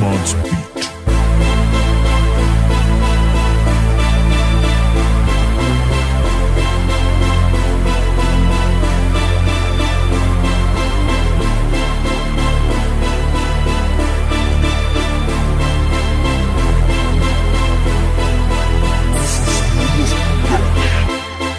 Mods Beat.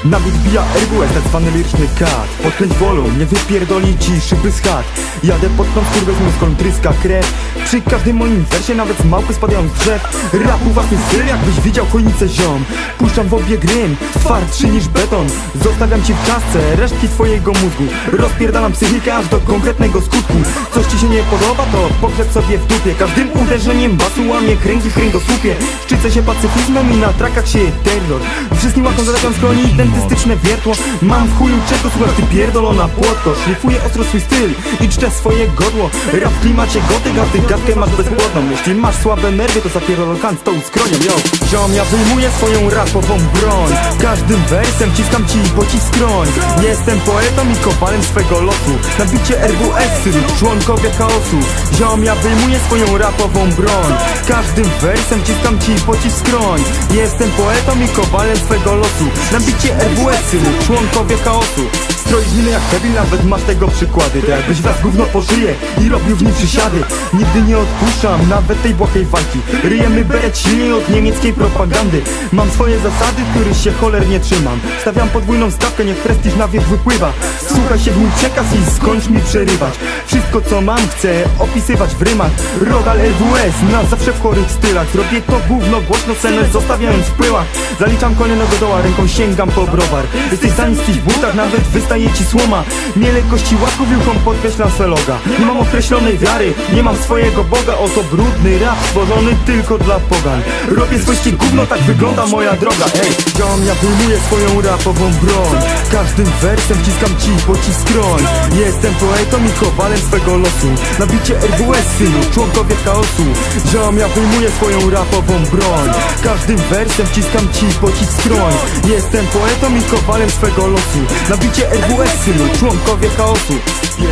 Nawid bija RWS, tak zwany liryczny kat. Podkręć wolum, nie wypierdoli ci szyby z chat. Jadę pod tą skurwę z mózgą, tryska krew. Przy każdym moim wersie nawet małpy spadają z drzew. Rapu własny styl, jakbyś widział chojnicę ziom. Puszczam w obieg rym, twardszy niż beton. Zostawiam ci w czasce resztki twojego mózgu. Rozpierdalam psychikę aż do konkretnego skutku. Coś ci się nie podoba, to pogrzeb sobie w dupie. Każdym uderzeniem basu łamie kręgi w kręgosłupie. Szczycę się pacyfizmem i na trakach się terror. Wszystkim łakom zadawiam skroni dentystyczne wiertło. Mam w chuju czego słuchasz ty pierdolona płotko. Szlifuję ostro swój styl i czczę swoje godło. Rap w klimacie gotyk, a ty gadkę masz bezpłodną. Jeśli masz słabe nerwy to zapierdol z tą skronią Yo, ziom, ja wyjmuję swoją rapową broń. Każdym wersem ciskam ci pocisk skroń. Jestem poetą i kopalem swego losu Na bicie RWS, synu, członkowie chaosu. Ziom, ja wyjmuję swoją rapową broń. Każdym wersem ciskam ci pocisk skroń. Jestem poetą i kowalem swego losu Na RWS, synu, członkowie chaosu. Stroisz minę jak Kevin, nawet masz tego przykłady. To jakbyś was gówno pożyje i robił w nim przysiady. Nigdy nie odpuszczam, nawet tej błahej walki. Ryjemy beret silniej od niemieckiej propagandy. Mam swoje zasady, których się cholernie trzymam. Stawiam podwójną stawkę, niech prestiż na wierzch wypływa. Słuchaj się w mój przekaz i skończ mi przerywać. Wszystko co mam chcę opisywać w rymach. Rodal LWS, na zawsze w chorych stylach. Zrobię to gówno głośno cenę, zostawiając w pyłach. Zaliczam kolejnego doła, ręką sięgam po browar. Jesteś za butach, nawet wystaje ci słoma. Nie lekkości łatków wiłką podkreślam swe loga Nie mam określonej wiary, nie mam swojego Boga. Oto brudny rap, stworzony tylko dla pogan. Robię swojskie gówno, tak wygląda moja droga. Ej, ziom, ja wyjmuję swoją rapową broń. Każdym wersem ciskam ci pocisk skroń. Jestem poetą i kowalem swego losu. Na bicie RWS, synu, członkowie chaosu. Ziom, ja wyjmuję swoją rapową broń. Każdym wersem ciskam ci pocisk skroń. Jestem poetą i kowalem swego losu. Na bicie RWS, synu, członkowie chaosu.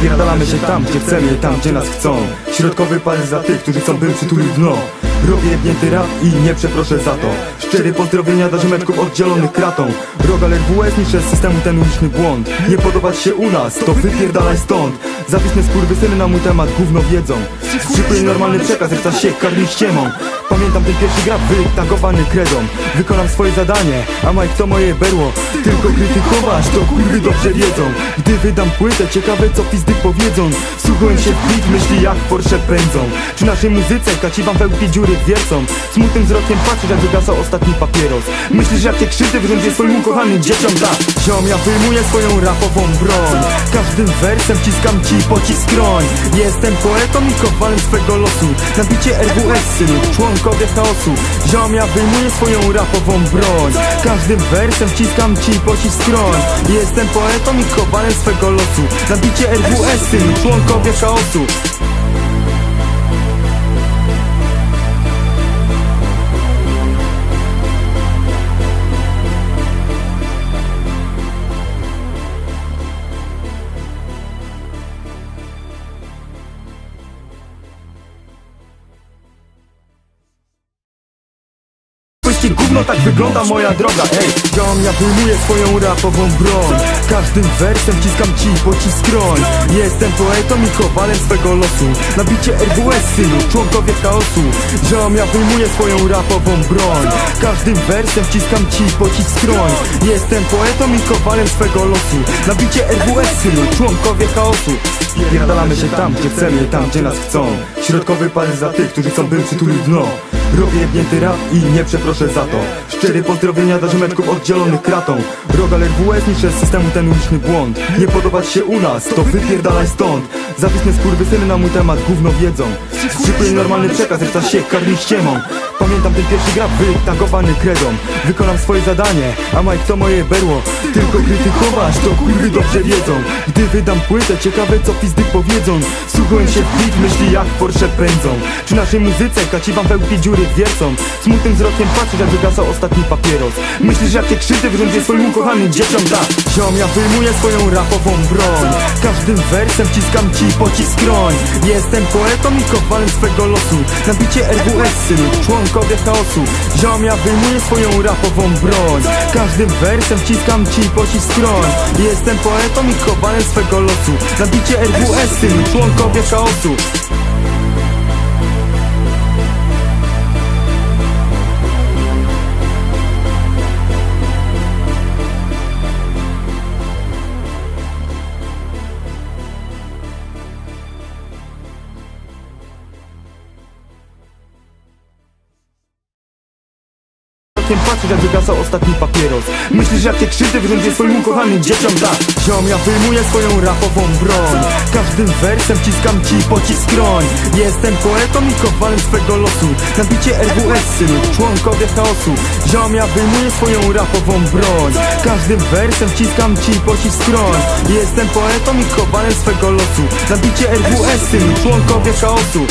Pierdalamy się tam, gdzie chcemy, tam, gdzie nas chcą. Środkowy palec za tych, którzy chcą, bym przytulił dno Robię jebnięty rap i nie przeproszę za to. Szczery pozdrowienia dla ziomeczków oddzielonych kratą. Rogal RWS niszczy z systemu ten uliczny błąd. Nie podobać się u nas, to wypierdalaj stąd. Zawisne skurwysyny na mój temat gówno wiedzą. Skrzypuje normalny przekaz, reszta się karmi ściemą. Pamiętam ten pierwszy graf wytagowany kredą. Wykonam swoje zadanie, a Mike to moje berło Tylko krytykować, to kurwy dobrze wiedzą. Gdy wydam płytę, ciekawe co pizdy powiedzą. Słuchuję się w beat, myśli jak Porsche pędzą. Przy naszej muzyce kaci wam wełbie dziury wiercą? Smutnym wzrokiem patrzysz jak wygasał ostatni papieros. Myślisz że jak cię krzywdy wyrządzię swoim ukochanym dzieciom da? Ziom, ja wyjmuję swoją rapową broń. Każdym wersem ciskam ci pocisk skroń. Jestem poetą i kowalem swego losu. Na bicie RWS, synu, członkowie chaosu. Ziom, ja wyjmuję swoją rapową broń. Każdym wersem ciskam ci pocisk skroń. Jestem poetą i kowalem swego losu. Na bicie RWS, synu, członkowie chaosu Gówno, tak wygląda moja droga Ej, ziom, ja wyjmuję swoją rapową broń. Każdym wersem ciskam ci pocisk skroń. Jestem poetą i kowalem swego losu. Na bicie RWS, synu, członkowie chaosu. Ziom, ja wyjmuję swoją rapową broń. Każdym wersem ciskam ci pocisk skroń. Jestem poetą i kowalem swego losu. Na bicie RWS, synu, członkowie chaosu. Pierdalamy się tam, gdzie chcemy, tam, gdzie nas chcą. Środkowy palec za tych, którzy chcą, bym przytulił dno Robię jebnięty rap i nie przeproszę za to. Szczery pozdrowienia dla ziomeczków oddzielonych kratą. Rogal RWS niszczy systemu ten uliczny błąd. Nie podobać się u nas, to wypierdalaj stąd. Zawisne skurwysyny na mój temat gówno wiedzą. Skrzypuje normalny przekaz, reszta się karmi ściemą Pamiętam ten pierwszy grab wytagowany kredą. Wykonam swoje zadanie, a Mike to moje berło. Tylko krytykować to kurwy dobrze wiedzą. Gdy wydam płytę, ciekawe co pizdy powiedzą. Słuchuję się w beat, myśli jak Porsche pędzą. Przy naszej muzyce kaci wam wełki dziury wiercą? Smutnym wzrokiem patrzysz jak wygasał ostatni papieros. Myślisz jak cię krzywdy wyrządzę swoim ukochanym dzieciom Tak, ziom ja wyjmuję swoją rapową broń. Każdym wersem wciskam ci pocisk kroń Jestem poetą i kowalem swego losu. Nabicie RWS synu, członkowie chaosu Ziom ja wyjmuję swoją rapową broń. Każdym wersem wciskam ci pocisk kroń Jestem poetą i kowalem swego losu. Nabicie RWS synu, członkowie chaosu Okiem patrzysz jak wygasał ostatni papieros. Myślisz jak cię krzywdy wyrządzę swoim ukochanym dzieciom? Tak, ziom ja wyjmuję swoją rapową broń. Każdym wersem wciskam ci pocisk kroń Jestem poetą i kowalem swego losu. Nabicie RWS synu, członkowie chaosu. Ziom ja wyjmuję swoją rapową broń. Każdym wersem wciskam ci pocisk kroń Jestem poetą i kowalem swego losu. Nabicie RWS synu, członkowie chaosu